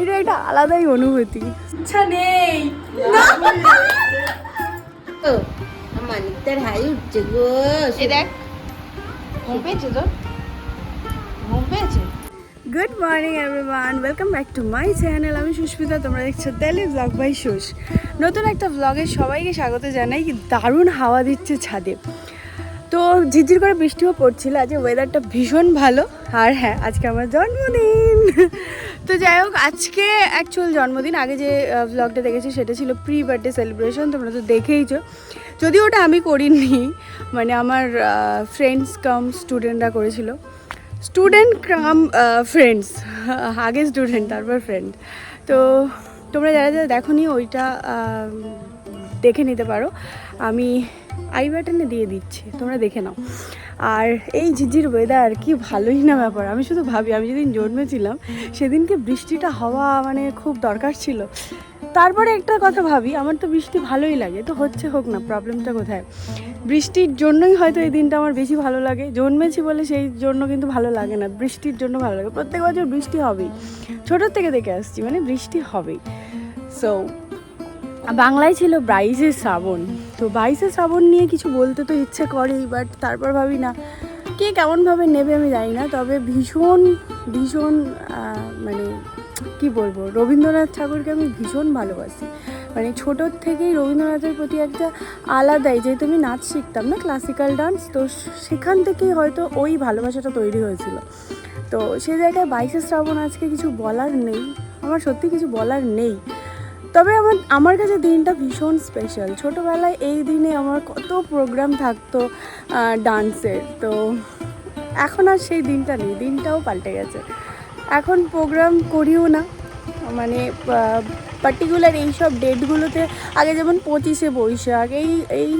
এটা একটা আলাদাই অনুভূতি। ইচ্ছা নেই। ও মানিকটার হাই উঠছে গো। এ দেখ। ঘুম পেয়েছে তো ঘুম পেয়েছে? Good morning everyone welcome back to my channel আমি সুস্মিতা তোমরা দেখছ তেলে ব্লগ বাই সুস নতুন একটা ব্লগে সবাইকে স্বাগত জানাই। কি দারুণ হাওয়া দিচ্ছে ছাদে। তো ঝিরঝির করে বৃষ্টিও পড়ছিল আজকে ওয়েদারটা ভীষণ ভালো। আর হ্যাঁ আজকে আমার জন্মদিন। তো যাই হোক, আজকে অ্যাকচুয়াল জন্মদিন, আগে যে ব্লগটা দেখেছি সেটা ছিল প্রি বার্থডে সেলিব্রেশন তোমরা তো দেখেইছো। যদিও ওটা আমি করিনি মানে আমার ফ্রেন্ডস কাম স্টুডেন্টরা করেছিল। স্টুডেন্ট কাম ফ্রেন্ডস আগে স্টুডেন্ট তারপর ফ্রেন্ড তো তোমরা যারা যারা দেখো নি ওইটা দেখে নিতে পারো। আমি আই বাটনে দিয়ে দিচ্ছি, তোমরা দেখে নাও। আর এই ঝিঝির ওয়েদার কি ভালোই না ব্যাপার, আমি শুধু ভাবি, আমি যেদিন জন্মেছিলাম, সেদিনকে বৃষ্টিটা হওয়া মানে খুব দরকার ছিল। তারপরে একটা কথা ভাবি, আমার তো বৃষ্টি ভালোই লাগে, তো হচ্ছে হোক না প্রবলেমটা কোথায়? বৃষ্টির জন্যই হয়তো এই দিনটা আমার বেশি ভালো লাগে, জন্মেছি বলে সেই জন্য কিন্তু ভালো লাগে না, বৃষ্টির জন্য ভালো লাগে, প্রত্যেক বছর বৃষ্টি হবেই। ছোটোর থেকে দেখে আসছি মানে বৃষ্টি হবেই। সো বাংলায় ছিল বাইশে শ্রাবণ। তো বাইশে শ্রাবণ নিয়ে কিছু বলতে তো ইচ্ছে করেই বাট তারপর ভাবি না, কে কেমনভাবে নেবে আমি জানি না, তবে ভীষণ ভীষণ মানে কি বলব, রবীন্দ্রনাথ ঠাকুরকে আমি ভীষণ ভালোবাসি। মানে ছোটোর থেকেই রবীন্দ্রনাথের প্রতি একটা আলাদাই, যেহেতু আমি নাচ শিখতাম না ক্লাসিক্যাল ডান্স তো সেখান থেকেই হয়তো ওই ভালোবাসাটা তৈরি হয়েছিল। তো সে জায়গায় বাইশে শ্রাবণ আজকে কিছু বলার নেই, আমার সত্যি কিছু বলার নেই। তবে আমার আমার কাছে দিনটা ভীষণ স্পেশাল ছোটোবেলায় এই দিনে আমার কত প্রোগ্রাম থাকতো ডান্সের তো এখন আর সেই দিনটা নেই, দিনটাও পাল্টে গেছে। এখন প্রোগ্রাম করিও না। মানে পার্টিকুলার এইসব ডেটগুলোতে আগে যেমন পঁচিশে বৈশাখ, এই এই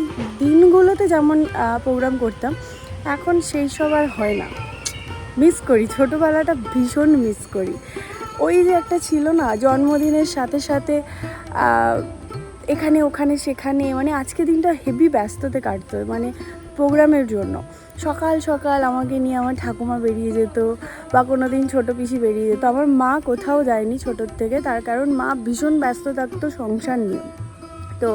দিনগুলোতে যেমন প্রোগ্রাম করতাম, এখন সেই সব আর হয় না। মিস করি, ছোটোবেলাটা ভীষণ মিস করি। ওই যে একটা ছিল না, জন্মদিনের সাথে সাথে এখানে, ওখানে, সেখানে মানে আজকে দিনটা হেভি ব্যস্ততে কাটতো মানে প্রোগ্রামের জন্য। সকাল সকাল আমাকে নিয়ে আমার ঠাকুমা বেরিয়ে যেত বা কোনো দিন ছোটো পিসি বেরিয়ে যেত। আমার মা কোথাও যায়নি ছোটোর থেকে, তার কারণ মা ভীষণ ব্যস্ত থাকতো সংসার নিয়ে। তো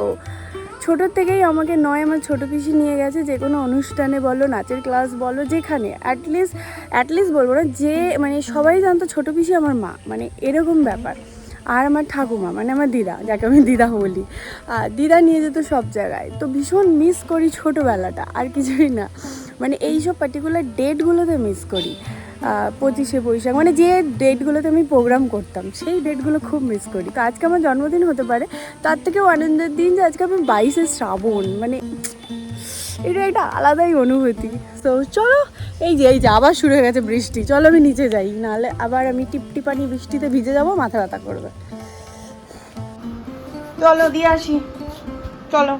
ছোটোর থেকেই আমাকে নয় আমার ছোটো পিসি নিয়ে গেছে, যে কোনো অনুষ্ঠানে বলো, নাচের ক্লাস বলো, যেখানে অ্যাটলিস্ট অ্যাটলিস্ট বলব না, যে মানে সবাই জানতো ছোটো পিসি আমার মা মানে এরকম ব্যাপার। আর আমার ঠাকুমা মানে আমার দিদা, যাকে আমি দিদা বলি দিদা নিয়ে যেত সব জায়গায়। তো ভীষণ মিস করি ছোটোবেলাটা, আর কিছুই না। মানে এইসব পার্টিকুলার ডেটগুলোতে মিস করি। পঁচিশে বৈশাখ। মানে যে ডেটগুলোতে আমি প্রোগ্রাম করতাম, সেই ডেটগুলো খুব মিস করি। তো আজকে আমার জন্মদিন হতে পারে, তার থেকেও আনন্দের দিন যে আজকে আমি বাইশে শ্রাবণ। মানে এটা একটা আলাদাই অনুভূতি। তো চলো, এই যে এই যে, আবার শুরু হয়ে গেছে বৃষ্টি। চলো আমি নিচে যাই, নাহলে আবার আমি টিপটিপানি বৃষ্টিতে ভিজে যাব, মাথা ব্যথা করবে। চলো, দিয়ে আসি। চলো।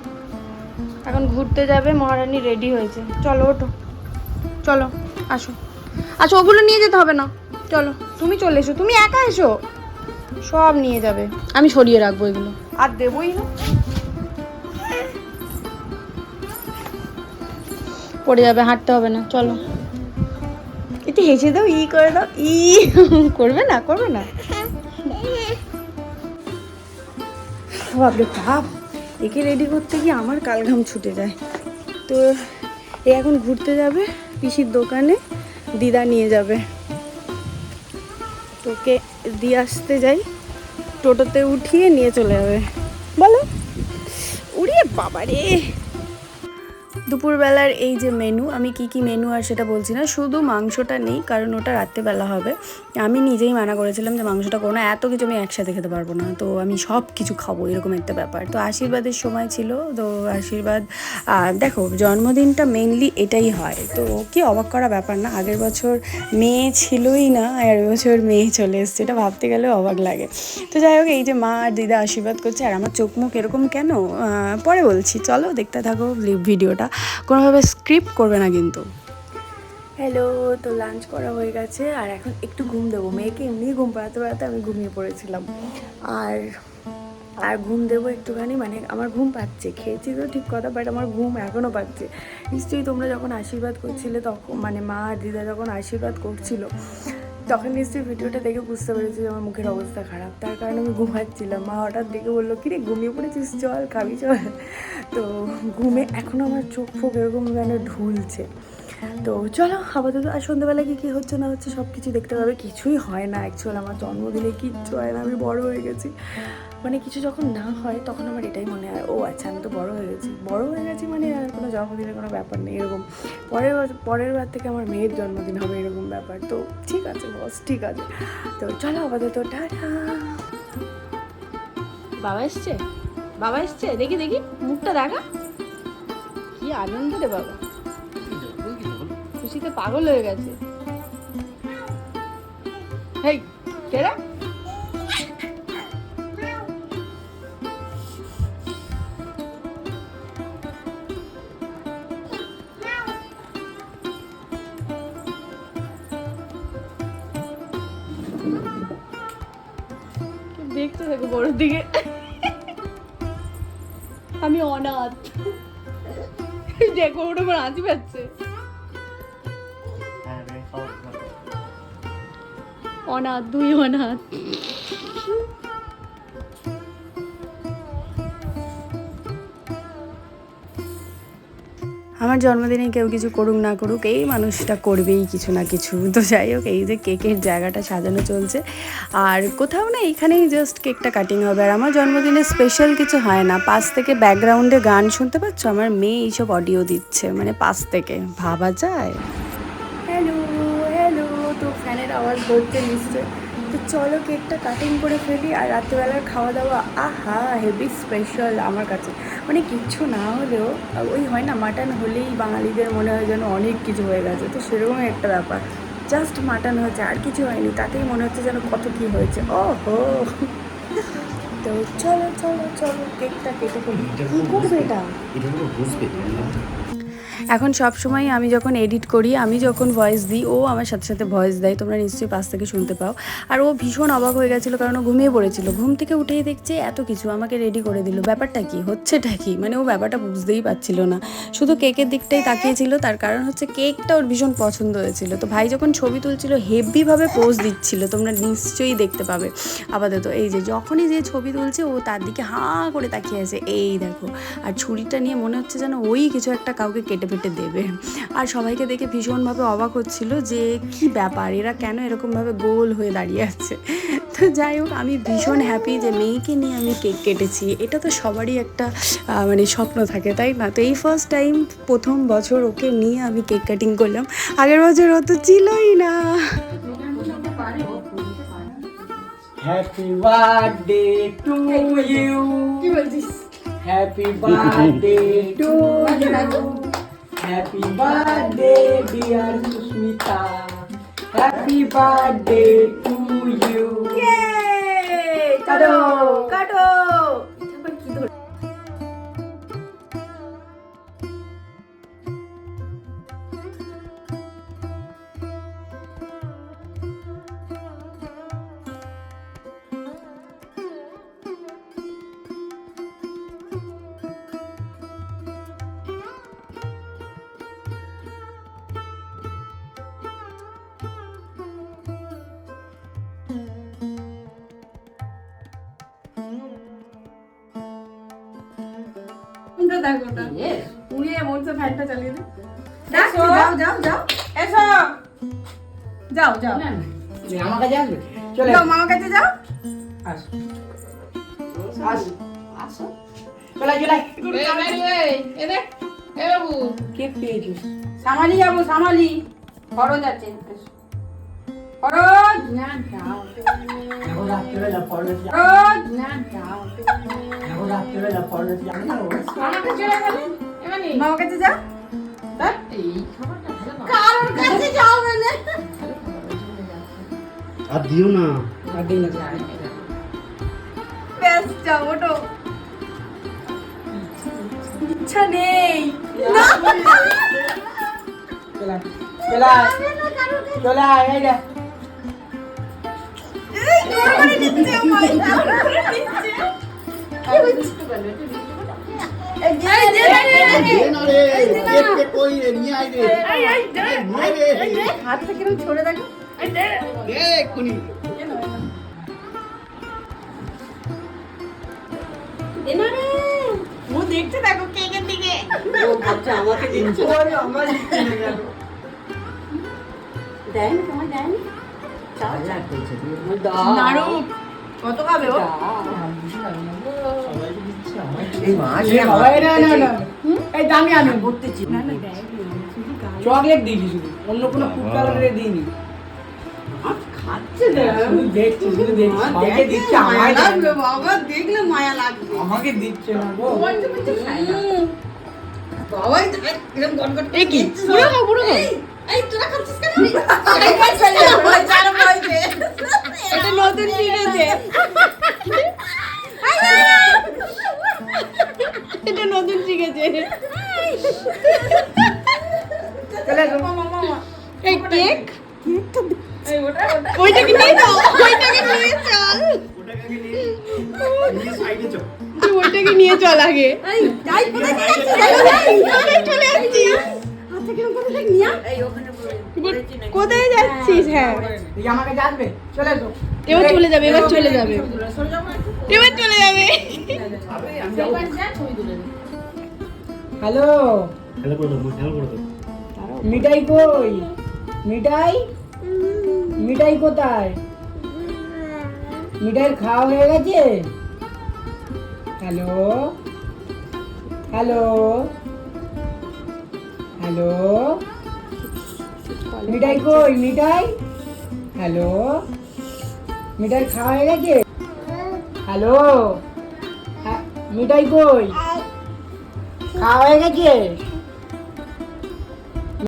এখন ঘুরতে যাবে, মহারানী রেডি হয়েছে। চলো, ওঠো। চলো, আসো। আচ্ছা ওগুলো নিয়ে যেতে হবে না। চলো তুমি চলে এসো। তুমি একা এসো? সব নিয়ে যাবে। আমি সরিয়ে রাখব এগুলো। আর দেবই না? পড়ে যাবে হাঁটতে হবে না চলো। একটু হেসে দাও ই করে দাও ই। করবে না করবে না। বাপরে বাপ একে রেডি করতে গিয়ে আমার কালঘাম ছুটে যায়। তো এ এখন ঘুরতে যাবে পিসির দোকানে। দিদা নিয়ে যাবে। তোকে দিয়ে আসতে যাই। টোটোতে উঠিয়ে নিয়ে চলে যাবে। বলো। উড়িয়ে বাবা রে দুপুরবেলার এই যে মেনু আমি কি কি মেনু আর সেটা বলছি না, শুধু মাংসটা নেই, কারণ ওটা রাত্রেবেলা হবে। আমি নিজেই মানা করেছিলাম যে মাংসটা কোনো এত কিছু আমি একসাথে খেতে পারব না, তো আমি সব কিছু খাব, এরকম একটা ব্যাপার। তো আশীর্বাদের সময় ছিল, তো আশীর্বাদ দেখো, জন্মদিনটা মেনলি এটাই হয়। তো কি অবাক করা ব্যাপার না, আগের বছর মেয়ে ছিলই না, আর বছর মেয়ে চলে এসছে, এটা ভাবতে গেলে অবাক লাগে। তো যাই হোক, এই যে মা আর দিদা আশীর্বাদ করছে, আর আমার চোখ মুখ এরকম কেন? পরে বলছি, চলো দেখতে থাকো ভিডিওটা কোনোভাবে স্ক্রিপ্ট করবে না কিন্তু। হ্যালো তো লাঞ্চ করা হয়ে গেছে, আর এখন একটু ঘুম দেবো। মেয়েকে এমনি ঘুম পাড়াতে পাড়াতে আমি ঘুমিয়ে পড়েছিলাম। আর আর ঘুম দেবো একটুখানি মানে আমার ঘুম পাচ্ছে। খেয়েছি তো ঠিক কথা বাট আমার ঘুম এখনও পাচ্ছে। নিশ্চয়ই তোমরা যখন আশীর্বাদ করছিলে তখন মানে মা আর দিদা যখন আশীর্বাদ করছিল তখন নিশ্চয়ই ভিডিওটা দেখে বুঝতে পেরেছি যে আমার মুখের অবস্থা খারাপ। তার কারণে আমি ঘুমাচ্ছিলাম। মা হঠাৎ দেখে বলল, কিরে, ঘুমিয়ে পড়েছিস? চল, খাবি, চল। তো ঘুমে এখনও আমার চোখ ফোক এরকম যেন ঢুলছে। তো চলো, আপাতত আর সন্ধ্যাবেলা কী কী হচ্ছে না হচ্ছে সব কিছু দেখতে পাবে। কিছুই হয় না অ্যাকচুয়াল আমার জন্মদিনে কিচ্ছু হয় না, আমি বড় হয়ে গেছি। মানে কিছু যখন না হয়, তখন আমার এটাই মনে হয়, ও আচ্ছা আমি তো বড় হয়ে গেছি। বড় হয়ে গেছি মানে আর কোনো জন্মদিনের কোনো ব্যাপার নেই, এরকম। পরের বার পরের বার থেকে আমার মেয়ের জন্মদিন হবে এরকম ব্যাপার। তো ঠিক আছে, বস, ঠিক আছে। তো চলো আপাতত, টাটা। বাবা এসছে? বাবা এসছে? দেখি দেখি, মুখটা দেখা। কি আনন্দ রে বাবা। খুশিতে পাগল হয়ে গেছে। হেই কেরা দেখতে থাকো বড়োর দিকে। আমি অনাথ। দেখো ওটা আমার হাসি পাচ্ছে। অনাথ দুই অনাথ। আমার জন্মদিনে কেউ কিছু করুক না করুক, এই মানুষটা করবেই কিছু না কিছু। তো যাই হোক, এই যে কেকের জায়গাটা সাজানো চলছে। আর কোথাও না এখানেই জাস্ট কেকটা কাটিং হবে। আর আমার জন্মদিনে স্পেশাল কিছু হয় না। পাশ থেকে ব্যাকগ্রাউন্ডে গান শুনতে পাচ্ছ? আমার মেয়ে এইসব অডিও দিচ্ছে। মানে পাশ থেকে। ভাবা যায়? হ্যালো হ্যালো তো ফ্যানের আওয়াজ ধরতে নিশ্চয় তো চলো কেকটা কাটিং করে ফেলি আর রাত্রেবেলার খাওয়া দাওয়া আহা হেভি স্পেশাল আমার কাছে। মানে কিচ্ছু না হলেও ওই হয় না মাটন হলেই বাঙালিদের মনে হয় যেন অনেক কিছু হয়ে গেছে। তো সেরকমই একটা ব্যাপার। জাস্ট মাটন হয়েছে, আর কিছু হয়নি। তাতেই মনে হচ্ছে যেন কত কী হয়েছে। ও হো তো চলো চলো চলো, কেকটা কেটে ফেলি। কী করবে এটা? এখন সব সময় আমি যখন এডিট করি, আমি যখন ভয়েস দিই, ও আমার সাথে সাথে ভয়েস দেয়। তোমরা নিশ্চয়ই পাশ থেকে শুনতে পাও। আর ও ভীষণ অবাক হয়ে গেছিল কারণ ও ঘুমিয়ে পড়েছিল। ঘুম থেকে উঠেই দেখছে এত কিছু, আমাকে রেডি করে দিল। ব্যাপারটা কি? হচ্ছেটা কি? মানে ও ব্যাপারটা বুঝতেই পারছিল না। শুধু কেকের দিকটাই তাকিয়েছিল, তার কারণ হচ্ছে কেকটা ওর ভীষণ পছন্দ হয়েছিল। তো ভাই যখন ছবি তুলছিল হেভিভাবে পোজ দিচ্ছিল, তোমরা নিশ্চয়ই দেখতে পাবে আপাতত। এই যে যখনই যে ছবি তুলছে, ও তার দিকে হাঁ করে তাকিয়ে আছে। এই দেখো। আর ছুরিটা নিয়ে মনে হচ্ছে যেন ওই কিছু একটা কাউকে কেটে ফেটে দেবে। আর সবাইকে দেখে ভীষণভাবে অবাক হচ্ছিল যে কি ব্যাপার এরা কেন এরকমভাবে গোল হয়ে দাঁড়িয়ে আছে? তো যাই হোক আমি ভীষণ হ্যাপি যে মেয়েকে নিয়ে আমি কেক কেটেছি। এটা তো সবারই একটা মানে স্বপ্ন থাকে তাই না? তো এই ফার্স্ট টাইম প্রথম বছর ওকে নিয়ে আমি কেক কাটিং করলাম। আগের বছর ও তো ছিলই না। হ্যাপি বার্থডে টু ইউ কি বলছিস happy birthday to you Happy birthday, dear Susmita. Happy birthday to you. Yay! Kado! Kado! কাটো উড়িয়ে মনসা ফ্যানটা চালিয়ে দে। যাও যাও যাও। এসো। যাও যাও। আমার কাছে আসবে? চলে যাও মামার কাছে যাও। আস। আস। আসো। চলে চলে কে পেয়েছিস? সামালি যাব সামালি। খরচ আছে খরচ এখন রাত্রেবেলা পড়বে খরচ এখন রাত্রেবেলা পড়বে জানি। না আমাকে চলে গেলে মামার কাছে যাও কারোর কাছে যাও মানে। আর দিও না। আর ব্যাস যাও ওটো ইচ্ছা নেই। চলে চলে চলে এই যে, এই যে, যে, হাতটা কিরম ছড়ে দেখো। এক্ষুনি। ও দেখতে দেখো কেকের দিকে। ও ভাবছে আমাকে দিচ্ছে ওরে আমার দেন তোমার দেন। কত খাবে ও? এই মাছ না, না, না। এই দামি আনো করতেছি চকলেট দিয়েছি শুধু অন্য কোনো ফুড কালারের দিইনি না আমাকে দিচ্ছে মায়া লাগবে না। না না বাবাই তো এরকম গটগট এ কি? পুরো খাও, পুরো খাও। এই, তোরা খাচ্ছিস কেন না, এটা নতুন কিনেছে এই কেক ওইটাকে নিয়ে যাও ওইটাকে নিয়ে চল। আগে ওইটাকে নিয়ে চল কোথায় যাচ্ছিস? চলে যাচ্ছিস? কোথায় হ্যাঁ এবার চলে যাবে এবার চলে যাবে। এবার চলে যাবে। হ্যালো। খেলা করে দাও, খেলা করে দাও। মিঠাই কই? মিঠাই? মিঠাই কোথায়? মিঠাইয়ের খাওয়া হয়ে গেছে? হ্যালো। হ্যালো। হ্যালো। মিঠাই কই? মিঠাই? হ্যালো। মিঠাই খাওয়া হয়ে গেছে? হ্যালো। হ্যাঁ, মিঠাই কই? খাওয়া হয়ে গেছে?